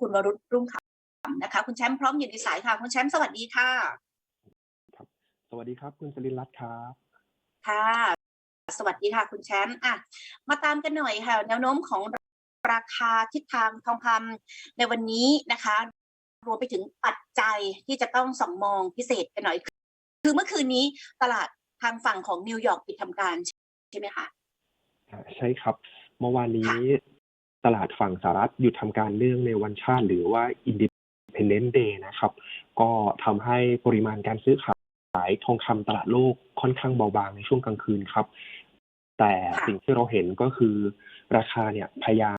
คุณวรุษรุ่งขำนะคะ คุณแชมป์พร้อมอยู่ในสายค่ะ คุณแชมป์สวัสดีค่ะ สวัสดีครับ คุณสลินรัตน์ครับค่ะ สวัสดีค่ะ คุณแชมป์อะมาตามกันหน่อยค่ะ แนวโน้มของราคาทิศทางทองคำในวันนี้นะคะ รวมไปถึงปัจจัยที่จะต้องส่องมองพิเศษกันหน่อย คือเมื่อคืนนี้ตลาดทางฝั่งของนิวยอร์กปิดทำการใช่ไหมคะอ่าใช่ครับ เมื่อวานนี้ ตลาดฝั่งสหรัฐหยุดทำการเนื่องในวันชาติ หรือว่า Independence Day นะครับ ก็ทำให้ปริมาณการซื้อขายทองคำตลาดโลกค่อนข้างเบาบางในช่วงกลางคืนครับ แต่สิ่งที่เราเห็นก็คือ ราคาเนี่ยพยายา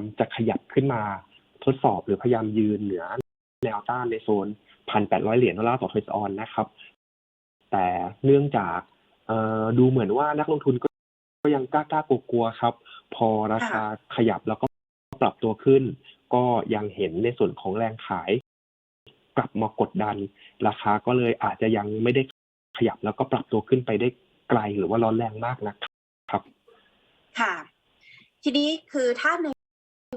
มจะขยับขึ้นมาทดสอบหรือพยายามยืนเหนือแนวต้านในโซน 1,800 เหรียญดอลลาร์ต่อทอยส์ออนนะครับ แต่เนื่องจากเออดูเหมือนว่านักลงทุนก็ยังกล้ากลัวกลัวๆครับ พอราคาขยับแล้วก็ปรับตัวขึ้น ก็ยังเห็นในส่วนของแรงขาย กลับมากดดัน ราคาก็เลยอาจจะยังไม่ได้ขยับแล้วก็ปรับตัวขึ้นไปได้ไกลหรือว่าร้อนแรงมากนะครับ ค่ะ ทีนี้คือถ้าใน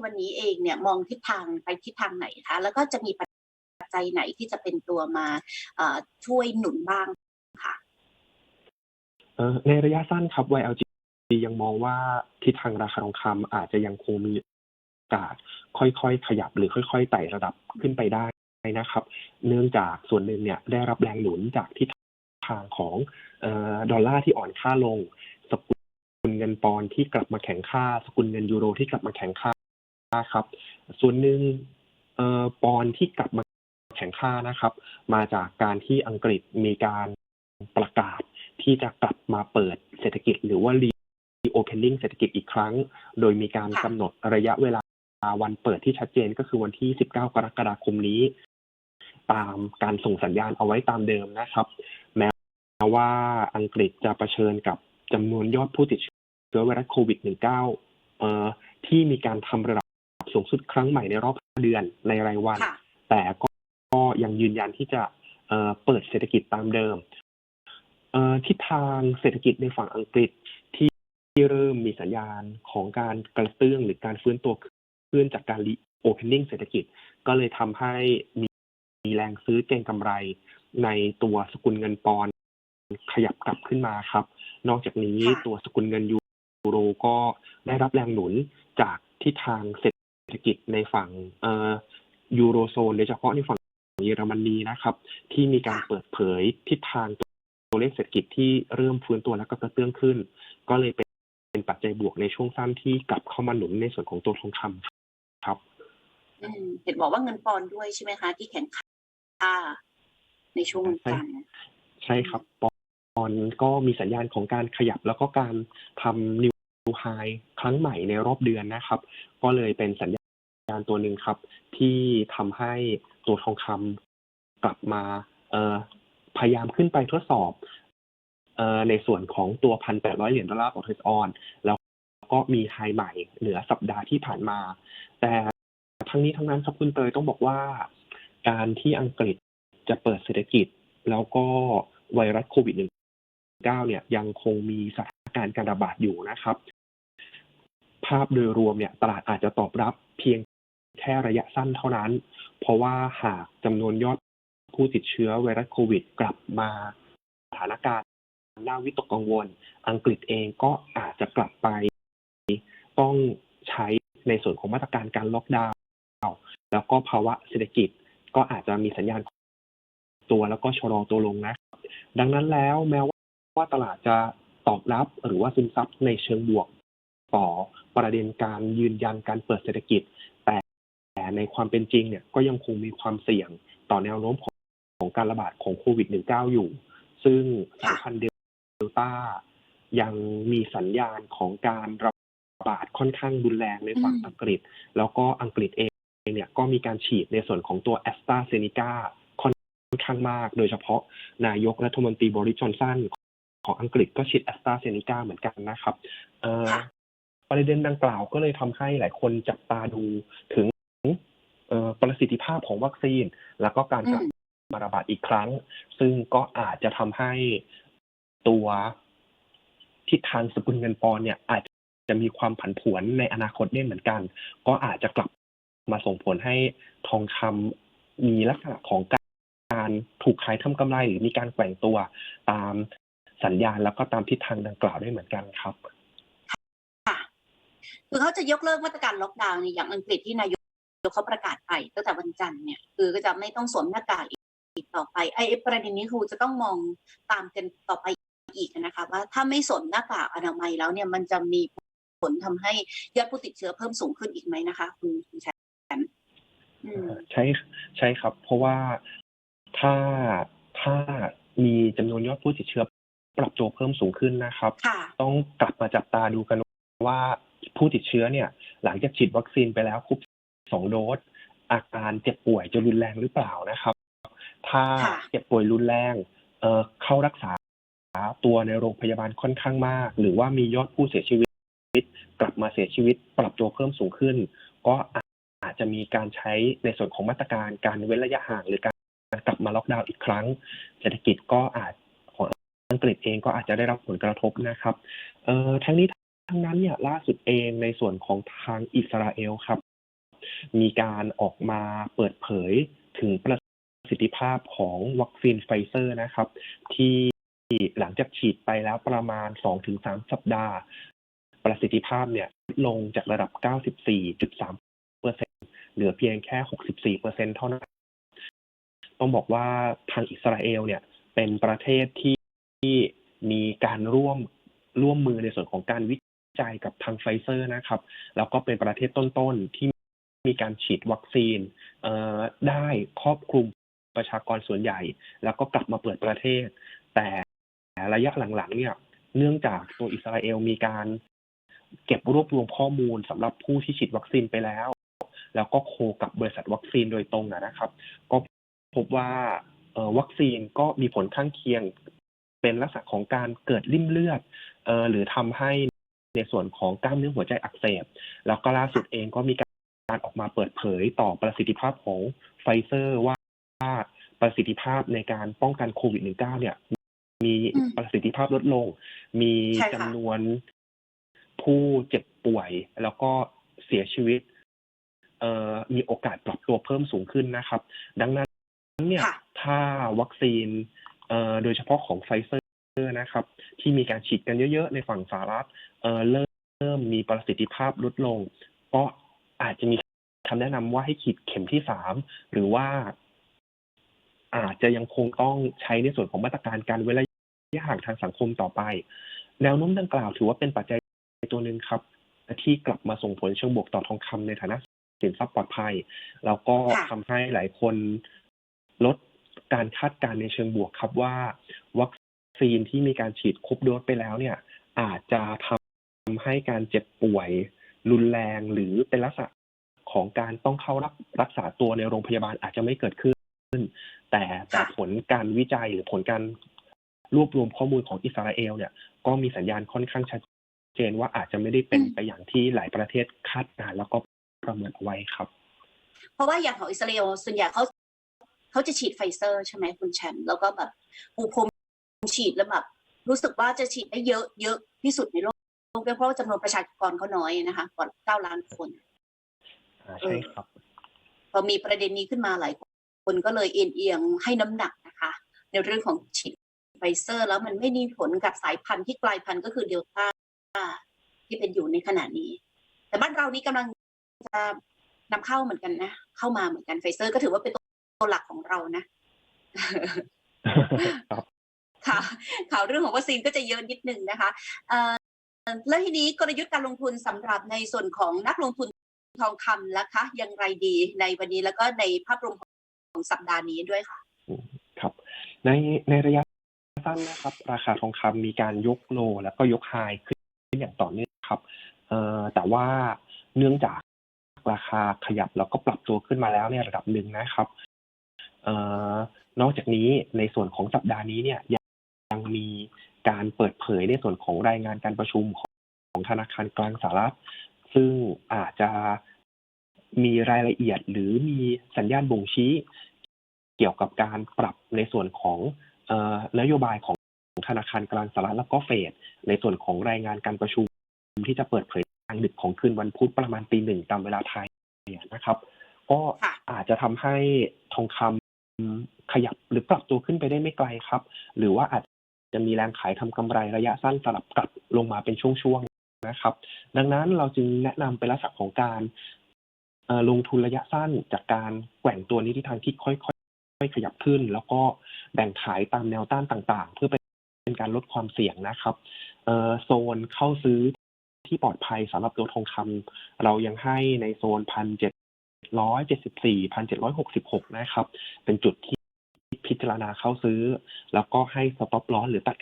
วันนี้เองเนี่ยมองทิศทางไปทิศทางไหนคะแล้วก็จะมีปัจจัยไหนที่จะเป็นตัวมาเอ่อช่วยหนุนบ้างค่ะเอ่อในระยะสั้นครับ YLG ยังมองว่าทิศทางราคาทองคำอาจจะยังคงมีโอกาสค่อยๆ ขยับหรือค่อยๆ ไต่ระดับขึ้นไปได้นะครับ เนื่องจากส่วนหนึ่งเนี่ยได้รับแรงหนุนจากทิศทางของเอ่อดอลลาร์ที่อ่อนค่าลง สกุลเงินปอนที่กลับมาแข็งค่า สกุลเงินยูโรที่กลับมาแข็งค่าครับ ส่วนหนึ่งเอ่อปอนที่กลับมาแข็งค่านะครับ มาจากการที่อังกฤษมีการประกาศที่จะกลับมาเปิดเศรษฐกิจหรือว่ารี reopening เศรษฐกิจอีกครั้ง โดยมีการค่ะกำหนดระยะเวลาวันเปิดที่ชัดเจนก็คือวันที่ 19 กรกฎาคมนี้ ตามการส่งสัญญาณเอาไว้ตามเดิมนะครับ แม้ว่าอังกฤษจะเผชิญกับจำนวนยอดผู้ติดเชื้อไวรัสโควิด -19 เอ่อที่มีการทำระดับสูงสุดครั้งใหม่ในรอบเดือนในรายวันค่ะแต่ก็ก็ยังยืนยันที่จะเอ่อเปิดเศรษฐกิจตามเดิมเอ่อทิศทางเศรษฐกิจในฝั่งอังกฤษ ที่ที่เริ่มมีสัญญาณของการกระเตื้องหรือการฟื้นตัวขึ้นจากการ reopening เศรษฐกิจ ก็เลยทำให้มีมีแรงซื้อเก็งกำไรในตัวสกุลเงินปอนด์ขยับกลับขึ้นมาครับ นอกจากนี้ค่ะตัวสกุลเงินยูโรก็ได้รับแรงหนุนจากทิศทางเศรษฐกิจในฝั่งเอ่อยูโรโซนโดยเฉพาะในฝั่งเยอรมนีนะครับ ที่มีการค่ะเปิดเผยทิศทางตัวเลขเศรษฐกิจที่เริ่มฟื้นตัวแล้วก็กระเตื้องขึ้น ก็เลยเป็น เป็นปัจจัยบวกในช่วงสั้นที่กลับเข้ามาหนุนในส่วนของตัวทองคำครับอืมเห็นบอกว่าเงินปอนด์ด้วยใช่ไหมคะ ที่แข็งค่าในช่วงวันจันทร์ใช่ครับปอนด์ก็มีสัญญาณของการขยับแล้วก็การทำนิวไฮครั้งใหม่ในรอบเดือนนะครับ ก็เลยเป็นสัญญาณตัวหนึ่งครับ ที่ทำให้ตัวทองคำกลับมาเอ่อพยายามขึ้นไปทดสอบเอ่อ ในส่วนของตัวพันแปดร้อยเหรียญดอลลาร์ต่อเทสออน แล้วก็มีไฮใหม่เหนือสัปดาห์ที่ผ่านมา แต่ทั้งนี้ทั้งนั้นครับคุณเตยต้องบอกว่า การที่อังกฤษจะเปิดเศรษฐกิจ แล้วก็ไวรัสโควิด -19 เนี่ยยังคงมีสถานการณ์การระบาดอยู่นะครับ ภาพโดยรวมเนี่ยตลาดอาจจะตอบรับเพียงแค่ระยะสั้นเท่านั้น เพราะว่าหากจำนวนยอดผู้ติดเชื้อไวรัสโควิด กลับมาสถานการณ์ น่าวิตกกังวล อังกฤษเองก็อาจจะกลับไป ต้องใช้ในส่วนของมาตรการการล็อกดาวน์แล้วก็ภาวะเศรษฐกิจก็อาจจะมีสัญญาณตัวแล้วก็ชะลอตัวลงนะครับดังนั้นแล้วแม้ว่าตลาดจะตอบรับหรือว่าซึมซับในเชิงบวก ต่อประเด็นการยืนยันการเปิดเศรษฐกิจ แต่ในความเป็นจริงเนี่ยก็ยังคงมีความเสี่ยงต่อแนวโน้มของของการระบาดของโควิด -19 อยู่ ซึ่งสายพันธุ์เด ต้า ยังมีสัญญาณของการระบาดค่อนข้างรุนแรงในฝั่งอังกฤษ แล้วก็อังกฤษเองเนี่ยก็มีการฉีดในส่วนของตัวแอสตราเซเนกาค่อนข้างมาก โดยเฉพาะนายกรัฐมนตรีบริจอนสันของอังกฤษก็ฉีดแอสตราเซเนกาเหมือนกันนะครับประเด็นดังกล่าวก็เลยทำให้หลายคนจับตาดูถึงประสิทธิภาพของวัคซีน แล้วก็การกลับมาระบาดอีกครั้ง ซึ่งก็อาจจะทำให้ ตัวทิศทางสกุลเงินปอนเนี่ยอาจจะมีความผันผวนในอนาคตได้เหมือนกัน ก็อาจจะกลับมาส่งผลให้ทองคำมีลักษณะของการถูกขายทำกำไรหรือมีการแกว่งตัวตามสัญญาณแล้วก็ตามทิศทางดังกล่าวได้เหมือนกันครับค่ะคือเขาจะยกเลิกมาตรการล็อกดาวน์เนี่ยอย่างอังกฤษที่นายกเขาประกาศไปตั้งแต่วันจันทร์เนี่ยคือก็จะไม่ต้องสวมหน้ากากอีกต่อไปไอ้ประเด็นนี้ครูจะต้องมองตามกันต่อไป อีกนะคะว่าถ้าไม่สวมหน้ากากอนามัยแล้วเนี่ยมันจะมีผลทำให้ยอดผู้ติดเชื้อเพิ่มสูงขึ้นอีกไหมนะคะ คุณคุณแชมป์อืมใช่ใช่ครับ เพราะว่าถ้าถ้ามีจำนวนยอดผู้ติดเชื้อ ปรับตัวเพิ่มสูงขึ้นนะครับค่ะต้องกลับมาจับตาดูกันว่าผู้ติดเชื้อเนี่ย หลังจากฉีดวัคซีนไปแล้วครบสองโดสอาการเจ็บป่วยจะรุนแรงหรือเปล่านะครับ ถ้าค่ะเจ็บป่วยรุนแรงเอ่อเข้ารักษา ตัวในโรงพยาบาลค่อนข้างมาก หรือว่ามียอดผู้เสียชีวิต กลับมาเสียชีวิตปรับตัวเพิ่มสูงขึ้น ก็อาจจะมีการใช้ในส่วนของมาตรการการเว้นระยะห่าง หรือการกลับมาล็อกดาวน์อีกครั้ง เศรษฐกิจก็อาจของอังกฤษเองก็อาจจะได้รับผลกระทบนะครับเอ่อทั้งนี้ทั้งนั้นเนี่ยล่าสุดเองในส่วนของทางอิสราเอลครับ มีการออกมาเปิดเผยถึงประสิทธิภาพของวัคซีนไฟเซอร์นะครับ ที่ ที่หลังจากฉีดไปแล้วประมาณ 2-3 สัปดาห์ ประสิทธิภาพเนี่ยลงจากระดับ 94.3เปอร์เซ็นเหลือเพียงแค่ 64เปอร์เซ็นเท่านั้น ต้องบอกว่าทางอิสราเอลเนี่ยเป็นประเทศที่ที่มีการร่วมร่วมมือในส่วนของการวิจัยกับทางไฟเซอร์นะครับ แล้วก็เป็นประเทศต้นๆที่มีการฉีดวัคซีนเอ่อได้ครอบคลุมประชากรส่วนใหญ่ แล้วก็กลับมาเปิดประเทศ แต่ ระยะหลังๆ เนี่ย เนื่องจากตัวอิสราเอลมีการเก็บรวบรวมข้อมูลสำหรับผู้ที่ฉีดวัคซีนไปแล้ว แล้วก็โคกับบริษัทวัคซีนโดยตรงนะครับ ก็พบว่าวัคซีนก็มีผลข้างเคียง เป็นลักษณะของการเกิดริ่มเลือดหรือทำให้ในส่วนของกล้ามเนื้อหัวใจอักเสบ แล้วก็ล่าสุดเองก็มีการออกมาเปิดเผยต่อประสิทธิภาพของไฟเซอร์ว่าประสิทธิภาพในการป้องกันโควิด -19 เนี่ย มีอืมประสิทธิภาพลดลง มีใช่ค่ะจำนวนผู้เจ็บป่วย แล้วก็เสียชีวิตเอ่อมีโอกาสปรับตัวเพิ่มสูงขึ้นนะครับ ดังนั้นเนี่ยค่ะถ้าวัคซีนเอ่อโดยเฉพาะของไฟเซอร์นะครับ ที่มีการฉีดกันเยอะ ๆ ในฝั่งสหรัฐเอ่อเริ่มเริ่มมีประสิทธิภาพลดลง ก็อาจจะมีคำแนะนำว่าให้ฉีดเข็มที่สามหรือว่าอาจจะยังคงต้องใช้ในส่วนของมาตรการการเว้นระ ยห่างทางสังคมต่อไป แนวโน้มดังกล่าวถือว่าเป็นปัจจัยตัวหนึ่งครับ ที่กลับมาส่งผลเชิงบวกต่อทองคำในฐานะสินทรัพย์ปลอดภัย แล้วก็ค่ะทำให้หลายคนลดการคาดการณ์ในเชิงบวกครับว่า วัคซีนที่มีการฉีดครบโดสไปแล้วเนี่ย อาจจะทำให้การเจ็บป่วย รุนแรงหรือเป็นลักษณะของการต้องเข้ารับรักษาตัวในโรงพยาบาลอาจจะไม่เกิดขึ้น แต่แต่ผลการวิจัยหรือผลการ รวบรวมข้อมูลของอิสราเอลเนี่ยก็มีสัญญาณค่อนข้างชัดเจนว่าอาจจะไม่ได้เป็นอืมไปอย่างที่หลายประเทศคาดการณ์แล้วก็ประเมินเอาไว้ครับ เพราะว่าอย่างของอิสราเอลส่วนใหญ่เขาเขาจะฉีดไฟเซอร์ใช่ไหมคุณแชมป์แล้วก็แบบปูพรมฉีดแล้วแบบรู้สึกว่าจะฉีดได้เยอะเยอะที่สุดในโลกด้วยเพราะว่าจำนวนประชากรเขาน้อยนะคะกว่าเก้าล้านคนอ่าใช่ครับพอมีประเด็นนี้ขึ้นมาหลายคนก็เลยเอียงเอียงให้น้ำหนักนะคะ ในเรื่องของฉีด ไฟเซอร์ แล้วมันไม่มีผลกับสายพันธุ์ที่กลายพันธุ์ก็คือเดลต้าที่เป็นอยู่ในขณะนี้ แต่บ้านเรานี้กำลังจะนำเข้าเหมือนกันนะเข้ามาเหมือนกันไฟเซอร์ ก็ถือว่าเป็นตัวหลักของเรานะครับข่าวข่าวเรื่องของวัคซีนก็จะเยอะนิดนึงนะคะเอ่อแล้วทีนี้กลยุทธ์การลงทุนสำหรับในส่วนของนักลงทุนทองคำล่ะคะอย่างไรดีในวันนี้แล้วก็ในภาพรวมของสัปดาห์นี้ด้วยค่ะ ครับ ในในระยะ สั้นนะครับ ราคาทองคำมีการยกโล แล้วก็ยกไฮขึ้นอย่างต่อเนื่องครับเอ่อแต่ว่าเนื่องจากราคาขยับแล้วก็ปรับตัวขึ้นมาแล้วในระดับหนึ่งนะครับเอ่อนอกจากนี้ในส่วนของสัปดาห์นี้เนี่ยยังมีการเปิดเผยในส่วนของรายงานการประชุมของของธนาคารกลางสหรัฐ ซึ่งอาจจะมีรายละเอียดหรือมีสัญญาณบ่งชี้ เกี่ยวกับการปรับในส่วนของ นโยบายของธนาคารกลางสหรัฐแล้วก็เฟดในส่วนของรายงานการประชุมที่จะเปิดเผยกลางดึกของคืนวันพุธประมาณตีหนึ่งตามเวลาไทยนะครับ ก็ค่ะอาจจะทำให้ทองคำขยับหรือปรับตัวขึ้นไปได้ไม่ไกลครับ หรือว่าอาจจะมีแรงขายทำกำไรระยะสั้นสลับกลับลงมาเป็นช่วงๆนะครับ ดังนั้นเราจึงแนะนำเป็นลักษณะของการเอ่อลงทุนระยะสั้นจากการแกว่งตัวนี้ที่ทางที่ค่อย ๆขยับขึ้น แล้วก็แบ่งขายตามแนวต้านต่างๆ เพื่อเป็นการลดความเสี่ยงนะครับโซนเข้าซื้อที่ปลอดภัยสำหรับตัวทองคำเรายังให้ในโซนพันเจ็ดร้อยเจ็ดสิบสี่พันเจ็ดร้อยหกสิบหกนะครับ เป็นจุดที่พิจารณาเข้าซื้อ แล้วก็ให้สต็อปลอสหรือตัด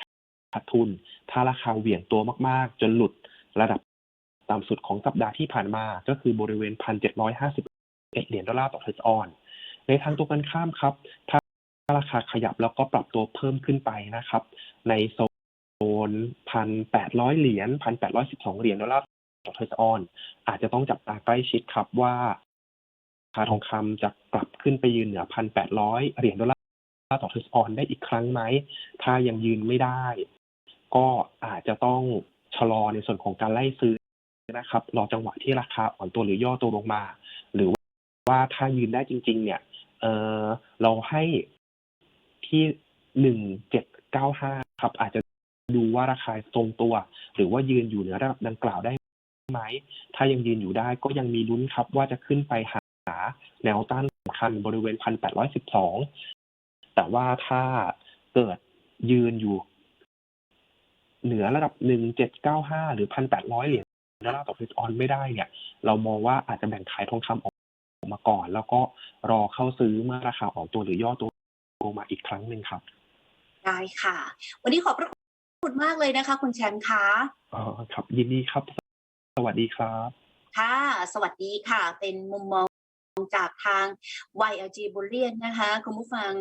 ขาดทุน ถ้าราคาเหวี่ยงตัวมากๆ จนหลุดระดับต่ำสุดของสัปดาห์ที่ผ่านมา ก็คือบริเวณพันเจ็ดร้อยห้าสิบเอ็ดเหรียญดอลลาร์ต่อเทรดออน ในทางตรงกันข้ามครับ ถ้าราคาขยับแล้วก็ปรับตัวเพิ่มขึ้นไปนะครับ ในโซนพันแปดร้อยเหรียญพันแปดร้อยสิบสองเหรียญดอลลาร์ต่อเทรดออนอาจจะต้องจับตาใกล้ชิดครับว่าราคาทองคำจะกลับขึ้นไปยืนเหนือพันแปดร้อยเหรียญดอลลาร์ต่อเทรดออนได้อีกครั้งไหม ถ้ายังยืนไม่ได้ ก็อาจจะต้องชะลอในส่วนของการไล่ซื้อนะครับ รอจังหวะที่ราคาอ่อนตัวหรือย่อตัวลงมา หรือว่าถ้ายืนได้จริง ๆ เนี่ย เออเราให้ที่หนึ่งเจ็ดเก้าห้าครับ อาจจะดูว่าราคาทรงตัว หรือว่ายืนอยู่เหนือระดับดังกล่าวได้ไหม ถ้ายังยืนอยู่ได้ก็ยังมีลุ้นครับว่าจะขึ้นไปหาแนวต้านสำคัญบริเวณพันแปดร้อยสิบสองแต่ว่าถ้าเกิดยืนอยู่ เหนือระดับหนึ่งเจ็ดเก้าห้าหรือพันแปดร้อยเหรียญดอลลาร์ต่อฟิสออนไม่ได้เนี่ย เรามองว่าอาจจะแบ่งขายทองคำออก มาก่อน แล้วก็รอเข้าซื้อเมื่อราคาออกตัวหรือย่อตัวลงมาอีกครั้งหนึ่งครับ ได้ค่ะ วันนี้ขอบพระคุณมากเลยนะคะ คุณแชมป์คะอ๋อครับ ยินดีครับ สวัสดีครับ ค่ะ สวัสดีค่ะ เป็นมุมมองจากทาง YLG Bullion นะคะ คุณผู้ฟัง